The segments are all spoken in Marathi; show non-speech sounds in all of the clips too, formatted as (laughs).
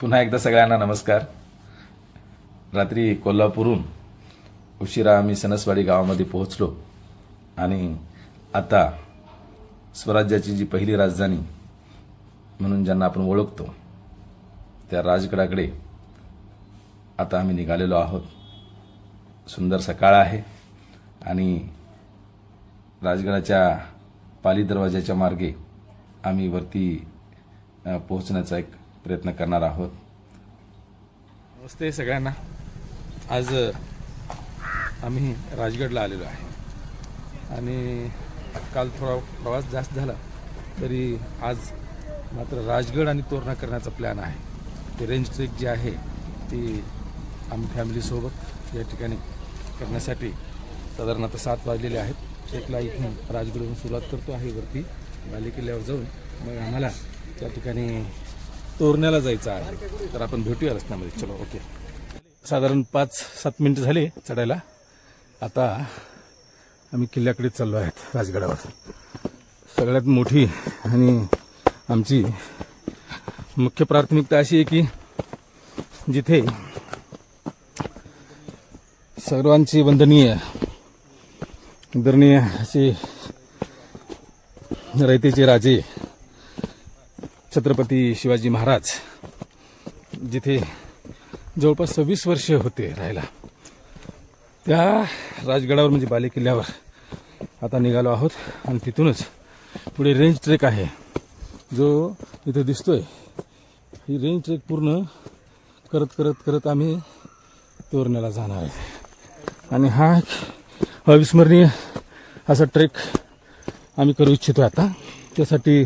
पुन्हा एकदा सगळ्यांना नमस्कार. रात्री कोल्हापूरहून उशिरा आम्ही सणसवाडी गावामध्ये पोहोचलो आणि आता स्वराज्याची जी पहिली राजधानी म्हणून ज्यांना आपण ओळखतो त्या राजगडाकडे आता आम्ही निघालेलो आहोत. सुंदर सकाळ आहे आणि राजगडाच्या पाली दरवाज्याच्या मार्गे आम्ही वरती पोहोचण्याचा एक प्रयत्न करणार आहोत. नमस्ते सगळ्यांना. आज आम्ही राजगडला आलेलो आहे. आणि काल थोडा प्रवास जास्त झाला तरी आज मात्र राजगड आणि तोरणा करण्याचा प्लॅन आहे. ते रेंज ट्रेक जी आहे ती आम्ही फॅमिलीसोबत या ठिकाणी करण्यासाठी साधारण आता सात वाजलेले आहेत. ट्रेकला इथून राजगडहून सुरुवात करतो आहे वरती. बालेकिल्ल्यावर जाऊन मग आम्हाला त्या ठिकाणी तोरण्याला जायचं आहे. तर आपण भेटूया रस्त्यामध्ये. चलो ओके. साधारण पाच सात मिनिटं झाली चढायला. आता आम्ही किल्ल्याकडे चाललो आहेत राजगडावर. सगळ्यात मोठी आणि आमची मुख्य प्राथमिकता अशी आहे की जिथे सर्वांची वंदनीय आदरणीय असे रयतेचे राजे छत्रपती शिवाजी महाराज जिथे जवळपास सव्वीस वर्ष होते राहायला. त्या राजगडावर म्हणजे बाले किल्ल्यावर आता निघालो आहोत आणि तिथूनच पुढे रेंज ट्रेक आहे. जो इथे दिसतोय ही रेंज ट्रेक पूर्ण करत करत करत आम्ही तोरण्याला जाणार आहे. आणि हा एक अविस्मरणीय असा ट्रेक आम्ही करू इच्छितो आता. त्यासाठी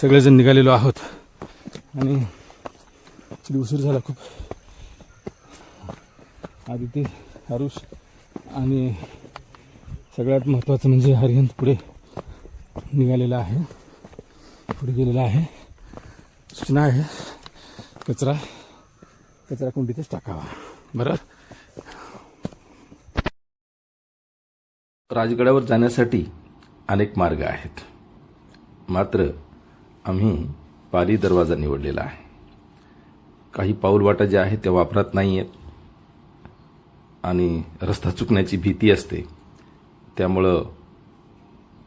सगळेजण निघालेलो आहोत. आणि ॲक्च्युली उशीर झाला खूप. आदिती हरुष आणि सगळ्यात महत्त्वाचं म्हणजे हरिहंत पुढे निघालेला आहे. पुढे गेलेला आहे. सूचना आहे. कचरा कचरा कुंडीतच टाकावा. बरं? राजगडावर जाण्यासाठी अनेक मार्ग आहेत. मात्र आम्ही पाली दरवाजा निवडलेला आहे. काही पाऊलवाटा ज्या आहेत त्या वापरात नाही आहेत आणि रस्ता चुकण्याची भीती असते. त्यामुळं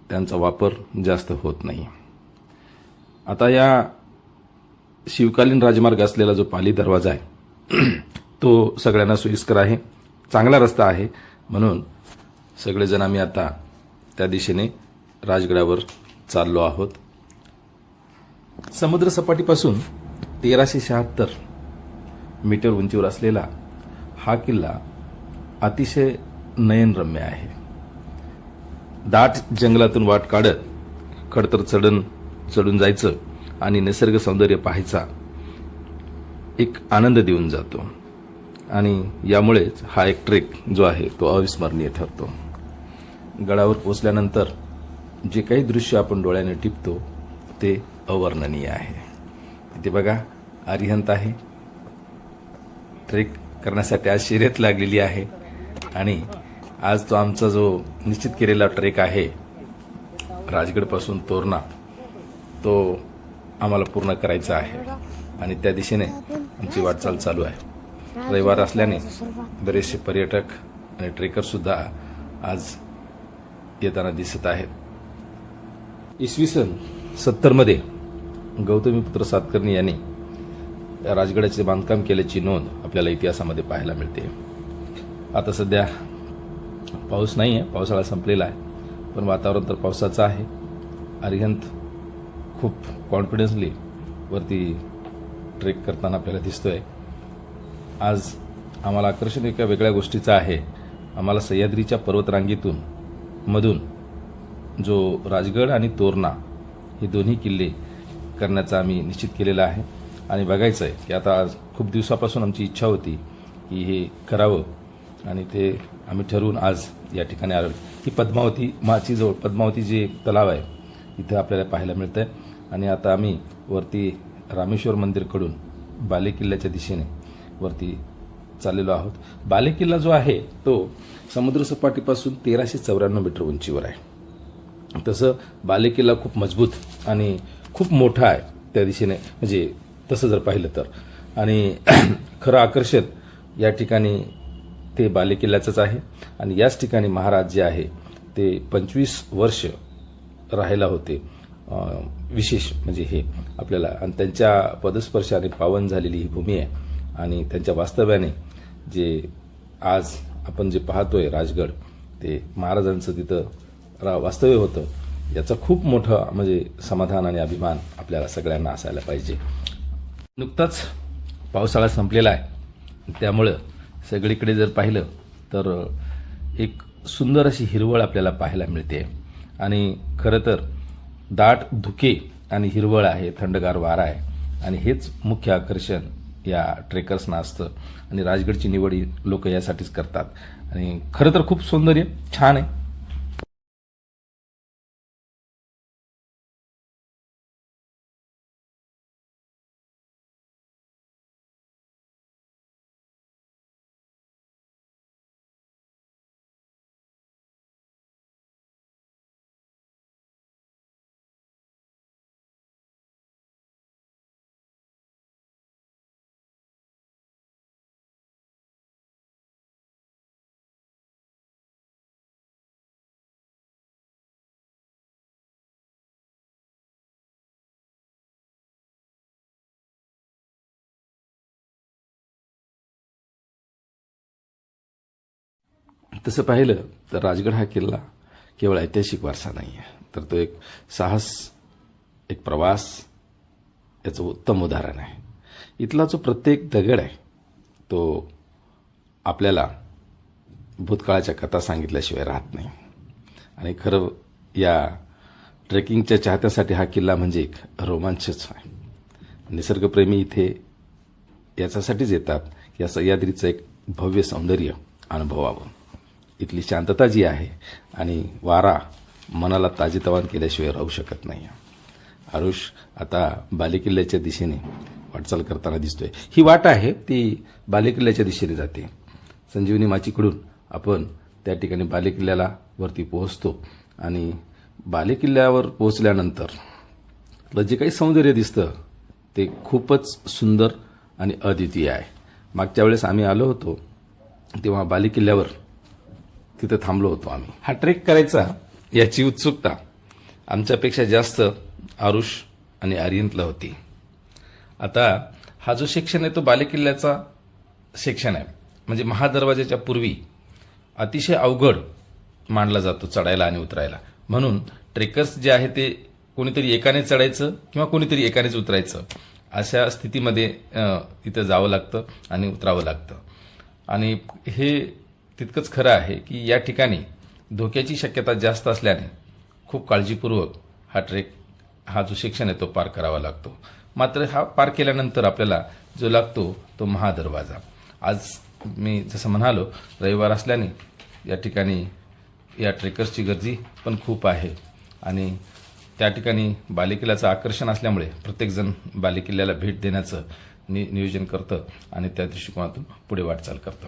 त्यांचा वापर जास्त होत नाही. आता या शिवकालीन राजमार्ग असलेला जो पाली दरवाजा आहे (clears throat) तो सगळ्यांना सोयीस्कर आहे. चांगला रस्ता आहे. म्हणून सगळेजण आम्ही आता त्या दिशेने राजगडावर चाललो आहोत. समुद्रसपाटीपासून तेराशे शहात्तर मीटर उंचीवर असलेला हा किल्ला अतिशय नयनरम्य आहे. दाट जंगलातून वाट काढत खडतर चढण चढून जायचं आणि निसर्ग सौंदर्य पाहायचा एक आनंद देऊन जातो. आणि यामुळेच हा एक ट्रेक जो आहे तो अविस्मरणीय ठरतो. गडावर पोचल्यानंतर जे काही दृश्य आपण डोळ्याने टिपतो ते अवर्णनीय आहे. इथे बघा अरिहंत आहे. ट्रेक करण्यासाठी आज शर्यत लागलेली आहे. आणि आज तो आमचा जो निश्चित केलेला ट्रेक आहे राजगडपासून तोरणा तो आम्हाला पूर्ण करायचा आहे. आणि त्या दिशेने आमची वाटचाल चालू आहे. रविवार असल्याने बरेचसे पर्यटक आणि ट्रेकरसुद्धा आज येताना दिसत आहेत. इसवी सन सत्तरमध्ये गौतमीपुत्र सातकर्णी यांनी या राजगडाचे बांधकाम केल्याची नोंद आपल्याला इतिहासामध्ये पाहायला मिळते. आता सध्या पाऊस नाही आहे पावसाळा संपलेला आहे पण वातावरण तर पावसाचं आहे. अरिहंत खूप कॉन्फिडन्सली वरती ट्रेक करताना आपल्याला दिसतो आहे आज आम्हाला आकर्षण एका वेगळ्या गोष्टीचं आहे. आम्हाला सह्याद्रीच्या पर्वतरांगेतून मधून जो राजगड आणि तोरणा हे दोन्ही किल्ले करण्याचा आम्ही निश्चित केलेला आहे. आणि बघायचं आहे की आता आज खूप दिवसापासून आमची इच्छा होती की हे करावं. आणि ते आम्ही ठरवून आज या ठिकाणी आलो. ही पद्मावती माची जवळ पद्मावती जे तलाव आहे इथं आपल्याला पाहायला मिळतं आहे आणि आता आम्ही वरती रामेश्वर मंदिरकडून बालेकिल्ल्याच्या दिशेने वरती चाललेलो आहोत. बालेकिल्ला जो आहे तो समुद्रसपाटीपासून तेराशे चौऱ्याण्णव मीटर उंचीवर आहे. तसं बालेकिल्ला खूप मजबूत आणि खूप मोठा आहे त्या दिशेने. म्हणजे तसं जर पाहिलं तर. आणि (clears throat) खरं आकर्षण या ठिकाणी ते बालेकिल्ल्याचंच आहे. आणि याच ठिकाणी महाराज जे आहे ते पंचवीस वर्ष राहायला होते. विशेष म्हणजे हे आपल्याला. आणि त्यांच्या पदस्पर्शाने पावन झालेली ही भूमी आहे. आणि त्यांच्या वास्तव्याने जे आज आपण जे पाहतोय राजगड ते महाराजांचं तिथं रा वास्तव्य होतं. याचं खूप मोठं म्हणजे समाधान आणि अभिमान आपल्याला सगळ्यांना असायला पाहिजे. नुकताच पावसाळा संपलेला आहे. त्यामुळं सगळीकडे जर पाहिलं तर एक सुंदर अशी हिरवळ आपल्याला पाहायला मिळते. आणि खरं तर दाट धुके आणि हिरवळ आहे थंडगार वारा आहे. आणि हेच मुख्य आकर्षण या ट्रेकर्सना असतं. आणि राजगडची निवड लोक यासाठीच करतात. आणि खरं तर खूप सौंदर्य छान आहे. तसं पाहिलं तर राजगड हा किल्ला केवळ ऐतिहासिक वारसा नाही आहे तर तो एक साहस एक प्रवास याचं उत्तम उदाहरण आहे. इथला जो प्रत्येक दगड आहे तो आपल्याला भूतकाळाच्या कथा सांगितल्याशिवाय राहत नाही. आणि खरं या ट्रेकिंगच्या चाहत्यासाठी हा किल्ला म्हणजे एक रोमांचच आहे. निसर्गप्रेमी इथे याच्यासाठीच येतात की या सह्याद्रीचं एक भव्य सौंदर्य अनुभवावं. इथली शांतता जी आहे आणि वारा मनाला ताजेतवान केल्याशिवाय राहू शकत नाही. आरुष आता बालेकिल्ल्याच्या दिशेने वाटचाल करताना दिसतोय. ही वाट आहे ती बालेकिल्ल्याच्या दिशेने जाते. संजीवनी माचीकडून आपण त्या ठिकाणी बालेकिल्ल्याला वरती पोहोचतो आणि बालेकिल्ल्यावर पोहोचल्यानंतर जे काही सौंदर्य दिसतं ते खूपच सुंदर आणि अद्वितीय आहे. मागच्या वेळेस आम्ही आलो होतो तेव्हा बालेकिल्ल्यावर तिथं थांबलो होतो आम्ही. हा ट्रेक करायचा. याची उत्सुकता आमच्यापेक्षा जास्त आरुष आणि आर्यंतला होती. आता हा जो सेक्शन आहे तो बालेकिल्ल्याचा सेक्शन आहे. म्हणजे महादरवाजाच्या पूर्वी अतिशय अवघड मानला जातो चढायला आणि उतरायला. म्हणून ट्रेकर्स जे आहे ते कोणीतरी एकाने चढायचं किंवा कोणीतरी एकानेच उतरायचं. अशा स्थितीमध्ये इथं जावं लागतं आणि उतरावं लागतं. आणि हे तितकंच खरं आहे की या ठिकाणी धोक्याची शक्यता जास्त असल्याने खूप काळजीपूर्वक हा ट्रेक हा जो सेक्शन आहे तो पार करावा लागतो. मात्र हा पार केल्यानंतर आपल्याला जो लागतो तो महादरवाजा आज मी जसं म्हणालो रविवार असल्याने या ठिकाणी या ट्रेकर्सची गर्दी पण खूप आहे आणि त्या ठिकाणी बालेकिल्ल्याचं आकर्षण असल्यामुळे प्रत्येकजण बालेकिल्ल्याला भेट देण्याचं नि नियोजन करतं आणि त्या दृष्टिकोनातून पुढे वाटचाल करतं.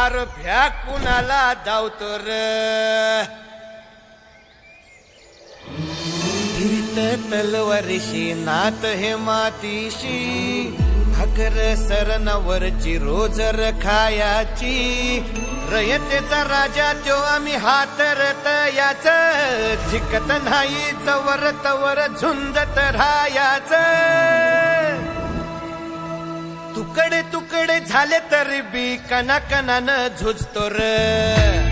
अर भ्या कुणाला धावतो र? तलवारीशी नात हे मातीशी भाकर सरनावरची रोजर खायाची रयतेचा राजा तो आम्ही हातरत याच झिकत नाही चवर तवर झुंजत राहायचं. तुकडे तुकडे झाले तरी बी कणा कणानं झुजतो र.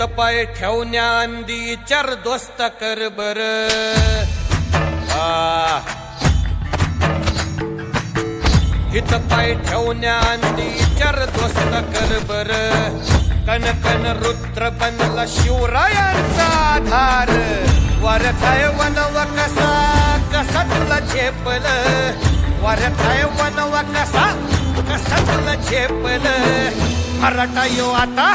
तपाय पाय ठेवण्या अंदी चर दोस्त कर बर. हित पाय ठेवण्या अंदी चर दोस्त कर बर. कन कन रुद्र बनला शिवरायांचा आधार. वरथाय वनव कसा कसा तुला झेपल? वरथाय वनव कसा कसा तुला झेपल? मराठा यो आता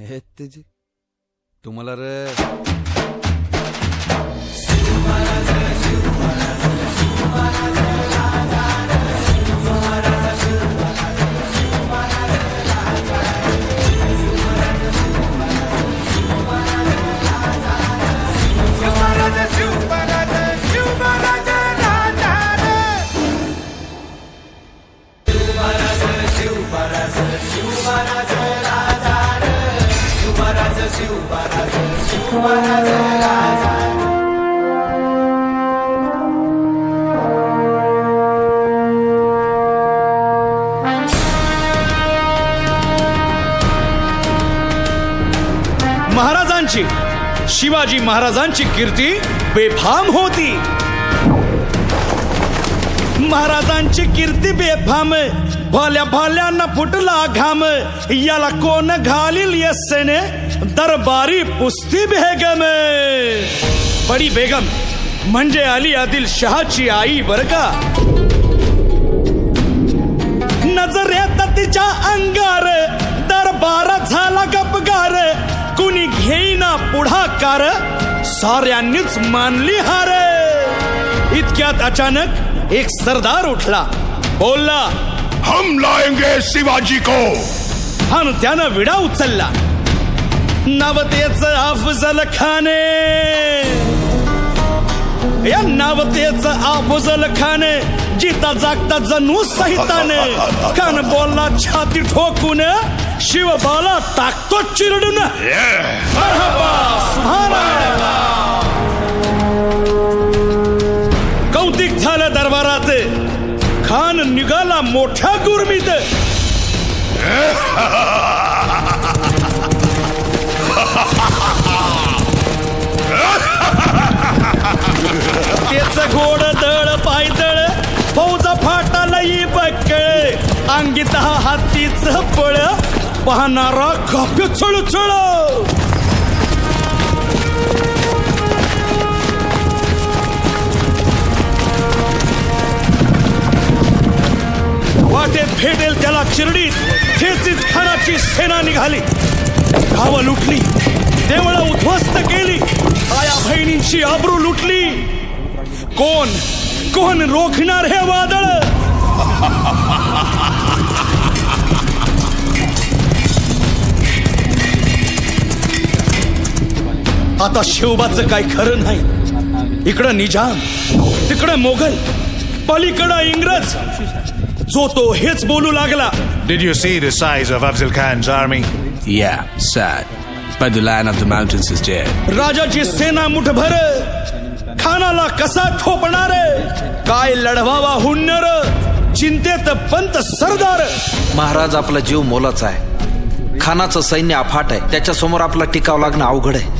हे तुझी तुम्हाला र। शिवाजी महाराजांची कीर्ती बेफाम होती. महाराजांची कीर्ती बेफाम भाल्या भाल्यांना फुटला घाम याला कोण घालील यस्सेने दरबारी पुस्ती बेगम. बडी बेगम म्हणजे अली आदिल शहाची आई बर का नजरेत तिच्या अंगार दरबार झाला गपगार कुणी घेईना पुढाकार साऱ्यांनीच मानली हार. इतक्यात अचानक एक सरदार उठला. बोलला हम लाएंगे शिवाजी को. आणि त्यानं विडा उचलला. नवतेच अफजल खाने. या नवतेच अफजल खाने जिता जागता जणू सहिताने कान बोलला छाती ठोकून शिवबाला टाकतो चिरडून. कौतिक झालं दरबारात. खान निघाला मोठ्या गुरमीत. त्याच गोड दळ पायदळ फौजा फाटा लई बकळ अंगीत हा हातीच पळ. पाहणारा काप्य चळचळ वाटेत भेटेल त्याला चिरडीत ठेचीत खानाची सेना निघाली. गावं लुटली देवळं उद्ध्वस्त केली. आया बहिणींची आबरू लुटली. कोण कोण रोखणार हे वादळ? (laughs) आता शिवबाचं काय खरं नाही. इकडं निजाम तिकडं मोगल पलीकडं इंग्रज. जो तो हेच बोलू लागला. Did you see the size of Afzal Khan's army? Yeah, sad. But the lion of the mountains is dead. राजाची सेना मुठभर खानाला कसा ठोपणार काय लढवावा हुन्नर? चिंतेत पंत सरदार. महाराज आपला जीव मोलाचा आहे. खानाचं सैन्य अफाट आहे. त्याच्यासमोर आपला टिकाव लागणं अवघड आहे.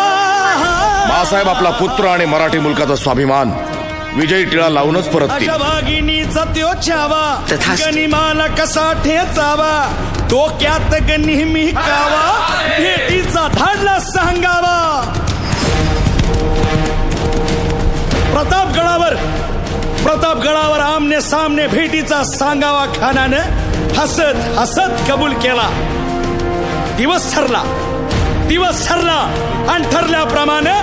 बाळासाहेब आपला पुत्र आणि मराठी मुलकाचा स्वाभिमान. विजयी टिळा लावूनच परततील अशा त्यो छावा. तथास्तु. गनिमाला कसा ठेचावा? डोक्यात ग नेहमी कावा. भेटीचा धाडला सांगावा. प्रतापगडावर प्रतापगडावर आमने सामने भेटीचा सांगावा खानानं हसत हसत कबूल केला. दिवस ठरला. दिवस ठरला आणि ठरल्याप्रमाणे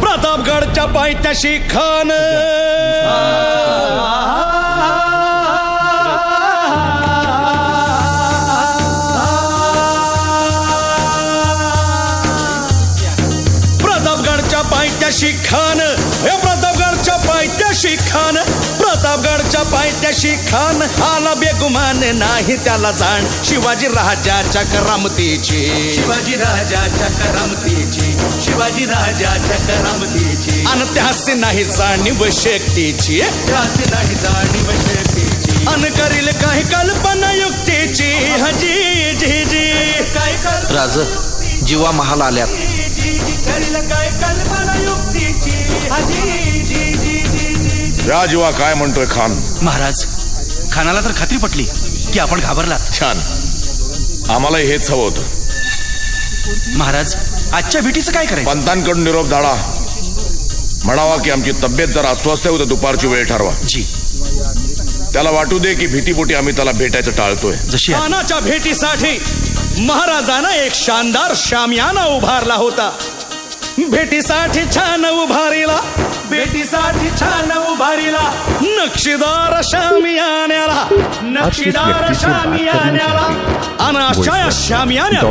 प्रतापगडच्या पायथ्याशी खान. प्रतापगडच्या पायथ्याशी खान. हे प्रतापगड पायथ्याशी खान प्रतापगडच्या पायथ्याशी खान आला बेगुमान नाही त्याला जाण. शिवाजी राजाच्या करामतीची. शिवाजी राजाच्या करामतीची. शिवाजी राजाच्या करामतीची. अन त्यास नाही जाणीव शक्तीची. त्याचे नाही जाणीव शक्तीची. अन करील काही कल्पना युक्तीची. हजी जी जी. काय कर राज जीवा महाल आल्यात. करील काय कल्पना युक्तीची. हाजी जी जी जी जी. राजवा काय म्हणतोय खान? महाराज खानाला तर खात्री पटली की आपण घाबरलात. छान. आम्हाला हेच हवं होतं. महाराज आजच्या भेटीचं काय करायचं? पंतांकडून निरोप धाडा. म्हणावा की आमची तब्येत जरा अस्वस्थ आहे उद्या दुपारची वेळ ठरवा. जी. त्याला वाटू दे की भीतीपोटी आम्ही त्याला भेटायचं टाळतोय. जशी आहे. खानाच्या भेटीसाठी महाराजानं एक शानदार शामियाना उभारला होता. भेटीसाठी छान उभारीला. भेटीसाठी छान उभारीला. नक्षीदार शामियान्याला नक्षीदार शामियान्याला आणि अशा या शामियान्याला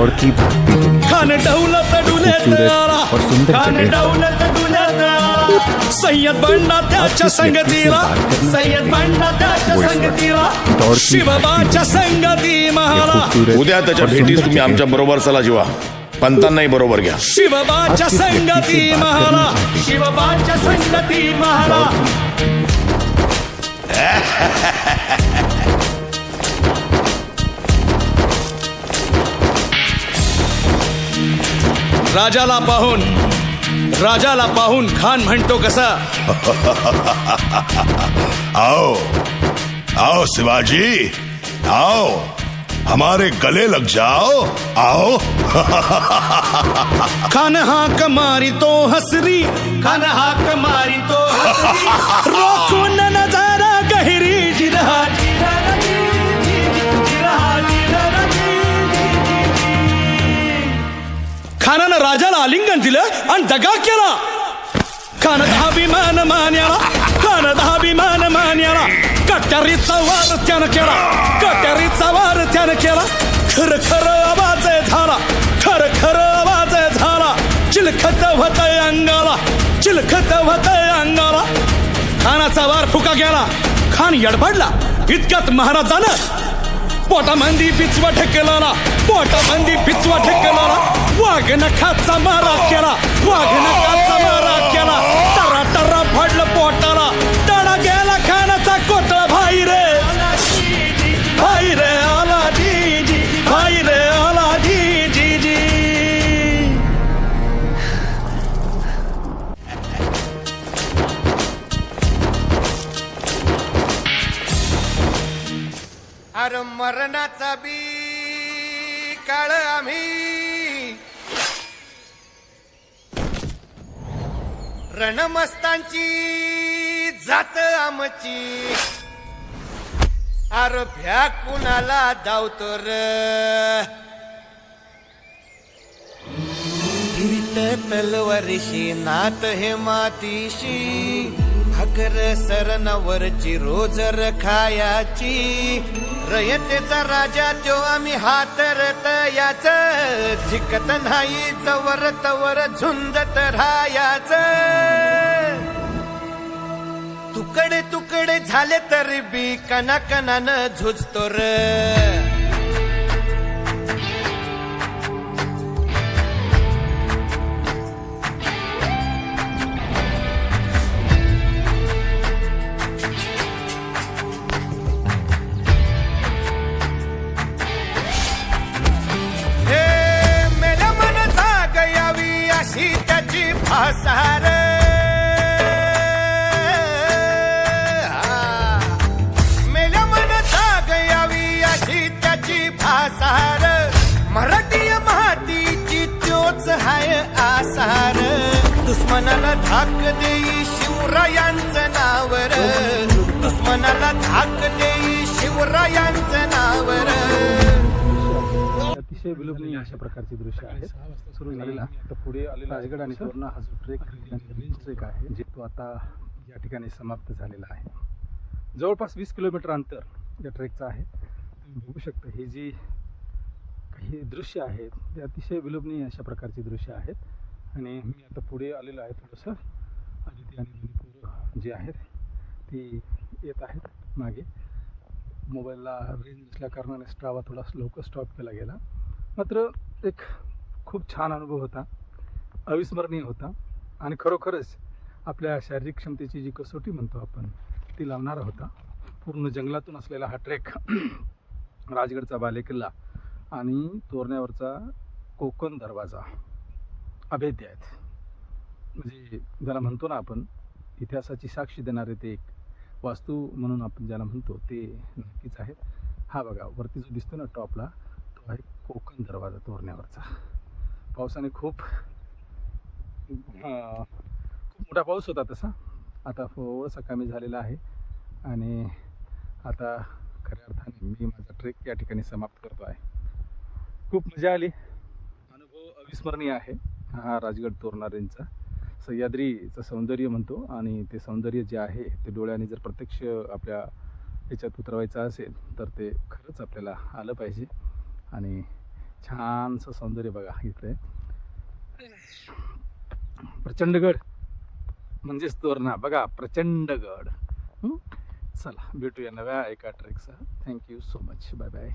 खान डौलत डुलत आला. खान डौलत डुलत आला. सय्यद बंडा त्याच्या संगतीला. सय्यद बंडा त्याच्या संगतीला. शिवबाच्या संगती महाला. उद्या त्याच्या भेटीस तुम्ही आमच्या बरोबर चला जीवा. पंतांनाही बरोबर घ्या. शिवबाच्या संगती महाला शिवबाच्या संगती महाला राजाला पाहून राजाला पाहून खान म्हणतो कसा? आओ आओ शिवाजी आओ. हमारे गले लग जाओ आओ। (laughs) खान हाक मारी तो हसरी खान हाक मारी तो हसरी। (laughs) रोखून नजारा गहिरी जिरहा. खानानं राजाला आलिंगन दिलं आणि दगा केला. खान दहा विमान मान्याला खान दहा विमान मान्याला. कट्यारीचा वार त्यानं केला. कट्यारीचा वार त्यानं केला. खर खर आवाज झाला. खर खर आवाज झाला. चिलखत होत अंगाला. चिलखत होत अंगाला. खानाचा वार फुका गेला. खान यडबडला इतक्यात महाराजानं पोटामंदी पिचवा ठेकलाला पोटामंदी पिचवा ठेकलाला वाघ नखाचा मारा केला. वाघ नखाचा मारा रणमस्तांची जात आमची. अरे भ्या कुणाला धावतो र? तलवारीशी नात हे मातीशी. अगर सरनावरची रोज रखायाची. रयतेचा राजा त्यो आम्ही हातरत याच. झिकत नाही जवर तवर झुंजत राहायचं. तुकडे तुकडे झाले तरी बी कना कनानं झुजतो र. धाक देई शिवरायांचं नावर दुश्मनाला धाक देई शिवरायांचं नावर अतिशय विलोभनीय अशा प्रकारचे दृश्य आहे सुरू झालेला तर पुढे आलेला राजगड आणि तोरणा हा जो ट्रेक ट्रेक आहे जे तो आता या ठिकाणी समाप्त झालेला आहे. जवळपास वीस किलोमीटर अंतर या ट्रेकचं आहे. तुम्ही बघू शकता हे जी काही दृश्य आहेत ते अतिशय विलोभनीय अशा प्रकारची दृश्य आहेत. आणि मी आता पुढे आलेलो आहे थोडंसं. आदिती आणि दोन्ही पोरं आहेत ती येत आहेत मागे. मोबाईलला रेंज नसल्या कारणाने स्ट्रावा थोडा लवकर स्टॉप केला गेला. मात्र एक खूप छान अनुभव होता. अविस्मरणीय होता. आणि खरोखरच आपल्या शारीरिक क्षमतेची जी कसोटी म्हणतो आपण ती लावणारा होता. पूर्ण जंगलातून असलेला हा ट्रेक (clears throat) राजगडचा बालेकिल्ला आणि तोरण्यावरचा कोकण दरवाजा. अभेद्य आहेत. म्हणजे ज्याला म्हणतो ना आपण इतिहासाची साक्षी देणारे ते एक वास्तू म्हणून आपण ज्याला म्हणतो ते नक्कीच आहेत. हा बघा वरती जो दिसतो ना टॉपला तो आहे कोकण दरवाजा तोरण्यावरचा पावसाने खूप खूप मोठा पाऊस होता तसा. आता थोडासा कमी झालेला आहे. आणि आता खऱ्या अर्थाने मी माझा ट्रेक या ठिकाणी समाप्त करतो आहे. खूप मजा आली. अनुभव अविस्मरणीय आहे. हा राजगड तोरणाऱ्यांचा. सह्याद्रीचं सौंदर्य म्हणतो आणि ते सौंदर्य जे आहे ते डोळ्याने जर प्रत्यक्ष आपल्या याच्यात उतरवायचं असेल तर ते खरंच आपल्याला आलं पाहिजे. आणि छानसं सौंदर्य बघा इकडे. प्रचंडगड म्हणजेच तोरणा. बघा प्रचंडगड. चला भेटूया नव्या एका ट्रेकसह thank you so much bye bye